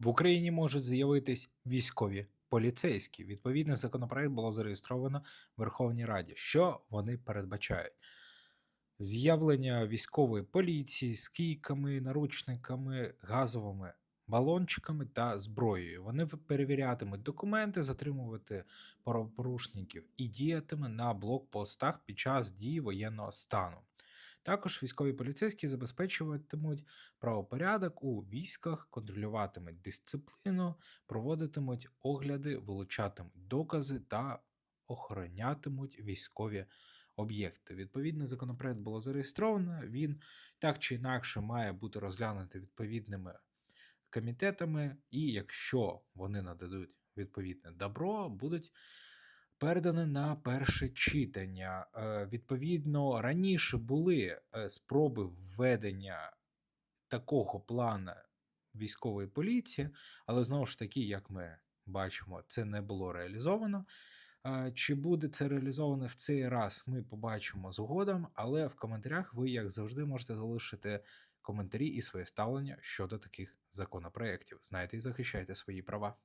В Україні можуть з'явитись військові поліцейські. Відповідний законопроект було зареєстровано в Верховній Раді. Що вони передбачають? З'явлення військової поліції з кійками, наручниками, газовими балончиками та зброєю. Вони перевірятимуть документи, затримувати правопорушників і діятиме на блокпостах під час дії воєнного стану. Також військові поліцейські забезпечуватимуть правопорядок у військах, контролюватимуть дисципліну, проводитимуть огляди, вилучатимуть докази та охоронятимуть військові об'єкти. Відповідний законопроект було зареєстровано. Він так чи інакше має бути розглянутий відповідними комітетами, і якщо вони нададуть відповідне добро, будуть передані на перше читання. Е, Відповідно, раніше були е, спроби введення такого плану військової поліції, але знову ж таки, як ми бачимо, це не було реалізовано. Е, Чи буде це реалізовано в цей раз, ми побачимо згодом, але в коментарях ви, як завжди, можете залишити коментарі і своє ставлення щодо таких законопроєктів. Знайте і захищайте свої права.